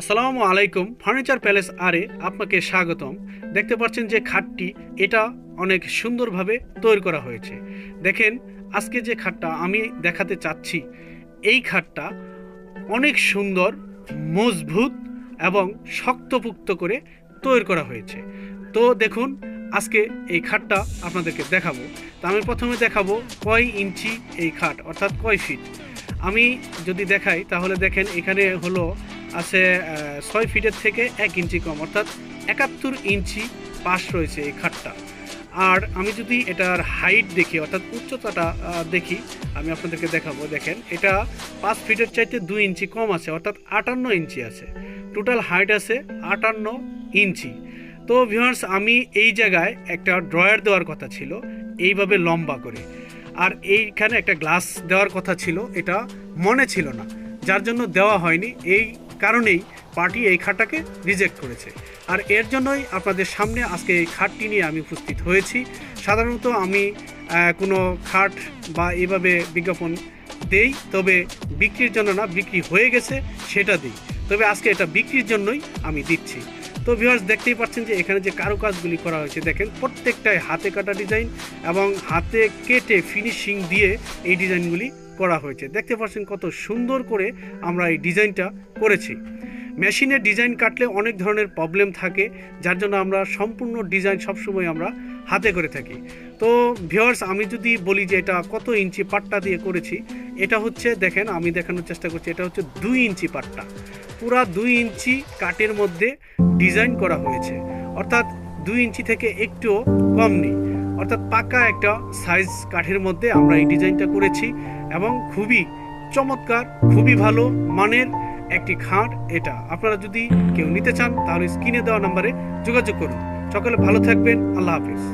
আসসালামু আলাইকুম, furniture palace আরে আপনাকে স্বাগতম। দেখতে পাচ্ছেন যে খাটটি, এটা অনেক সুন্দরভাবে তৈরি করা হয়েছে। দেখেন, আজকে যে খাটটা আমি দেখাতে চাচ্ছি, এই খাটটা অনেক সুন্দর, মজবুত এবং শক্তপুক্ত করে তৈরি করা হয়েছে। তো দেখুন, আজকে এই খাটটা আপনাদেরকে দেখাবো। তা আমি প্রথমে দেখাবো কয় ইঞ্চি এই খাট, অর্থাৎ কয় ফিট। আমি যদি দেখাই, তাহলে দেখেন এখানে হলো আছে ছয় ফিটের থেকে এক ইঞ্চি কম, অর্থাৎ একাত্তর ইঞ্চি পাশ রয়েছে এই খাটটা। আর আমি যদি এটার হাইট দেখি, অর্থাৎ উচ্চতাটা দেখি, আমি আপনাদেরকে দেখাবো, দেখেন, এটা পাঁচ ফিটের চাইতে দুই ইঞ্চি কম আছে, অর্থাৎ আটান্ন ইঞ্চি আছে। টোটাল হাইট আছে আটান্ন ইঞ্চি। তো ভিউয়ার্স আমি এই জায়গায় একটা ড্রয়ার দেওয়ার কথা ছিল, এইভাবে লম্বা করে। আর এইখানে একটা গ্লাস দেওয়ার কথা ছিল, এটা মনে ছিল না। যার জন্য দেওয়া হয়নি, এই কারণেই পার্টি এই খাটটাকে রিজেক্ট করেছে। আর এর জন্যই আপনাদের সামনে আজকে এই খাটটি নিয়ে আমি উপস্থিত হয়েছি। সাধারণত আমি কোনো খাট বা এভাবে বিজ্ঞাপন দেই, তবে বিক্রির জন্য না, বিক্রি হয়ে গেছে, সেটা দিই। তবে আজকে এটা বিক্রির জন্যই আমি দিচ্ছি। তো ভিউয়ার্স দেখতেই পাচ্ছেন যে এখানে যে কারুকাজগুলি করা হয়েছে, দেখেন প্রত্যেকটাই হাতে কাটা ডিজাইন এবং হাতে কেটে ফিনিশিং দিয়ে এই ডিজাইনগুলি করা হয়েছে। দেখতে পাচ্ছেন কত সুন্দর করে আমরা এই ডিজাইনটা করেছি। মেশিনের ডিজাইন কাটলে অনেক ধরনের প্রবলেম থাকে, যার জন্য আমরা সম্পূর্ণ ডিজাইন সবসময় আমরা হাতে করে থাকি। তো ভিওয়ার্স আমি যদি বলি যে এটা কত ইঞ্চি পাট্টা দিয়ে করেছি, এটা হচ্ছে দেখেন, আমি দেখানোর চেষ্টা করছি, এটা হচ্ছে দুই ইঞ্চি পাট্টা। পুরা দুই ইঞ্চি কাটের মধ্যে ডিজাইন করা হয়েছে। অর্থাৎ দুই ইঞ্চি থেকে একটুও কম নেই। অর্থাৎ পাকা একটা সাইজ কাঠের মধ্যে আমরা এই ডিজাইনটা করেছি এবং খুবই চমৎকার, খুবই ভালো মানের একটি খাট এটা। আপনারা যদি কেউ নিতে চান তাহলে স্ক্রিনে দেওয়া নাম্বারে যোগাযোগ করুন। সকলে ভালো থাকবেন। আল্লাহ হাফিজ।